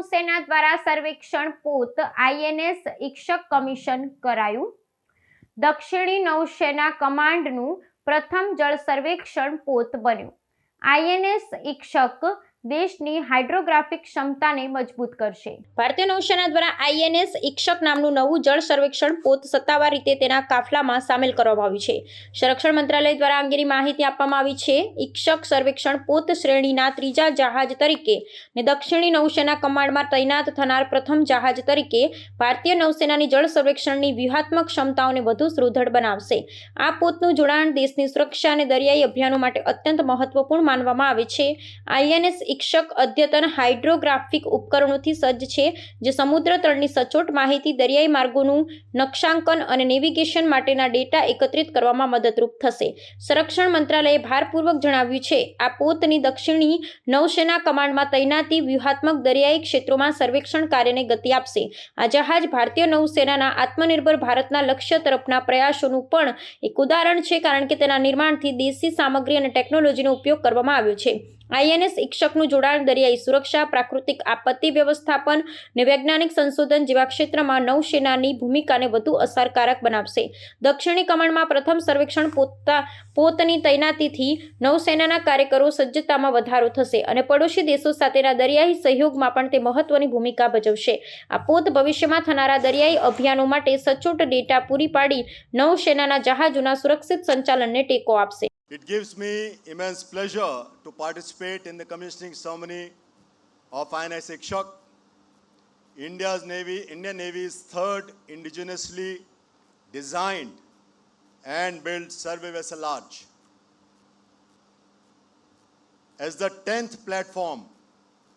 નૌસેના દ્વારા સર્વેક્ષણ પોત આઈએનએસ ઈક્ષક કમિશન કરાયું. દક્ષિણી નૌસેના કમાન્ડનું પ્રથમ જળ સર્વેક્ષણ પોત બન્યું. આઈએનએસ ઈક્ષક દેશની હાઇડ્રોગ્રાફિક ક્ષમતાને મજબૂત કરશે. ભારતીય નૌસેના દ્વારા આઈએનએસ ઈક્ષક નામનું નવું જળ સર્વેક્ષણ પોત સત્તાવાર રીતે તેના કાફલામાં સામેલ કરવામાં આવ્યું છે. સંરક્ષણ મંત્રાલય દ્વારા અંગેની માહિતી આપવામાં આવી છે. ઈક્ષક સર્વેક્ષણ પોત શ્રેણીના ત્રીજા જહાજ તરીકે ને દક્ષિણી નૌસેના કમાન્ડમાં તૈનાત થનાર પ્રથમ જહાજ તરીકે ભારતીય નૌસેનાની જળ સર્વેક્ષણની વ્યૂહાત્મક ક્ષમતાઓને વધુ સુદૃઢ બનાવશે. આ પોતનું જોડાણ દેશની સુરક્ષા અને દરિયાઈ અભિયાનો માટે અત્યંત મહત્વપૂર્ણ માનવામાં આવે છે. આઈએનએસ ઈક્ષક અદ્યતન હાઇડ્રોગ્રાફિક ઉપકરણોથી સજ્જ છે, જે સમુદ્ર તળની સચોટ માહિતી, દરિયાઈ માર્ગોનું નકશાંકન અને નેવિગેશન માટેના ડેટા એકત્રિત કરવામાં મદદરૂપ થશે. સંરક્ષણ મંત્રાલયે ભારપૂર્વક જણાવ્યું છે, આ પોતની દક્ષિણી નૌસેના કમાન્ડમાં તૈનાતી વ્યૂહાત્મક દરિયાઈ ક્ષેત્રોમાં સર્વેક્ષણ કાર્યને ગતિ આપશે. આ જહાજ ભારતીય નૌસેનાના આત્મનિર્ભર ભારતના લક્ષ્ય તરફના પ્રયાસોનું પણ એક ઉદાહરણ છે, કારણ કે તેના નિર્માણથી દેશી સામગ્રી અને ટેકનોલોજીનો ઉપયોગ કરવામાં આવ્યો છે. આઈએનએસ ઇક્ષકનું જોડાણ દરિયાઈ સુરક્ષા, પ્રાકૃતિક આપત્તિ વ્યવસ્થાપન અને વૈજ્ઞાનિક સંશોધન જેવા ક્ષેત્રમાં નૌસેનાની ભૂમિકાને વધુ અસરકારક બનાવશે. દક્ષિણી કમાન્ડમાં પ્રથમ સર્વેક્ષણ પોતા, પોતની તૈનાતીથી નૌસેનાના કાર્યકરો સજ્જતામાં વધારો થશે અને પડોશી દેશો સાથેના દરિયાઈ સહયોગમાં પણ તે મહત્વની ભૂમિકા ભજવશે. આ પોત ભવિષ્યમાં થનારા દરિયાઈ અભિયાનો માટે સચોટ ડેટા પૂરી પાડી નૌસેનાના જહાજોના સુરક્ષિત સંચાલનને ટેકો આપશે. It gives me immense pleasure to participate in the commissioning ceremony of INS Ikshak, India's Navy, Indian Navy's third indigenously designed and built survey vessel large. As the 10th platform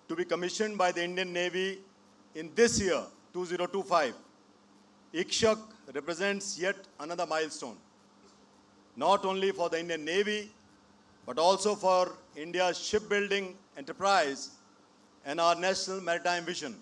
to be commissioned by the Indian Navy in this year, 2025, Ikshak represents yet another milestone not only for the Indian Navy, but also for India's shipbuilding enterprise and our national maritime vision.